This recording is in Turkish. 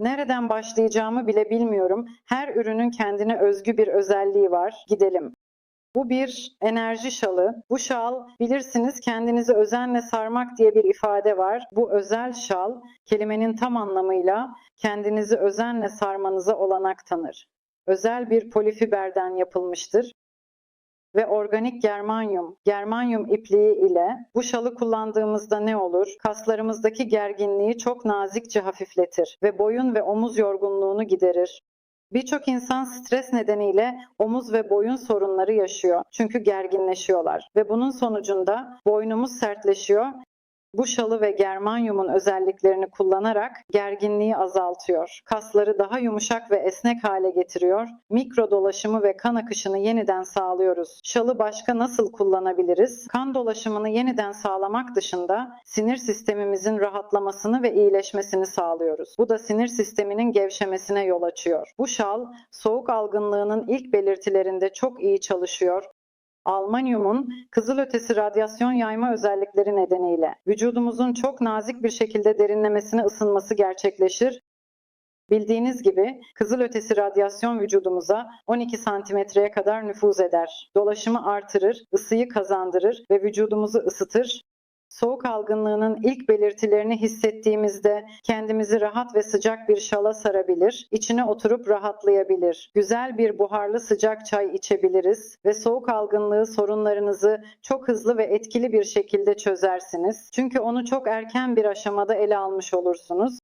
Nereden başlayacağımı bile bilmiyorum. Her ürünün kendine özgü bir özelliği var. Gidelim. Bu bir enerji şalı. Bu şal bilirsiniz kendinizi özenle sarmak diye bir ifade var. Bu özel şal kelimenin tam anlamıyla kendinizi özenle sarmanıza olanak tanır. Özel bir polifiberden yapılmıştır ve organik germanyum, germanyum ipliği ile bu şalı kullandığımızda ne olur? Kaslarımızdaki gerginliği çok nazikçe hafifletir ve boyun ve omuz yorgunluğunu giderir. Birçok insan stres nedeniyle omuz ve boyun sorunları yaşıyor. Çünkü gerginleşiyorlar ve bunun sonucunda boynumuz sertleşiyor. Bu şalı ve germanyumun özelliklerini kullanarak gerginliği azaltıyor. Kasları daha yumuşak ve esnek hale getiriyor. Mikro dolaşımı ve kan akışını yeniden sağlıyoruz. Şalı başka nasıl kullanabiliriz? Kan dolaşımını yeniden sağlamak dışında sinir sistemimizin rahatlamasını ve iyileşmesini sağlıyoruz. Bu da sinir sisteminin gevşemesine yol açıyor. Bu şal soğuk algınlığının ilk belirtilerinde çok iyi çalışıyor Almanyumun kızılötesi radyasyon yayma özellikleri nedeniyle vücudumuzun çok nazik bir şekilde derinlemesine ısınması gerçekleşir. Bildiğiniz gibi kızılötesi radyasyon vücudumuza 12 santimetreye kadar nüfuz eder. Dolaşımı artırır, ısıyı kazandırır ve vücudumuzu ısıtır. Soğuk algınlığının ilk belirtilerini hissettiğimizde kendimizi rahat ve sıcak bir şala sarabilir, içine oturup rahatlayabilir. Güzel bir buharlı sıcak çay içebiliriz ve soğuk algınlığı sorunlarınızı çok hızlı ve etkili bir şekilde çözersiniz. Çünkü onu çok erken bir aşamada ele almış olursunuz.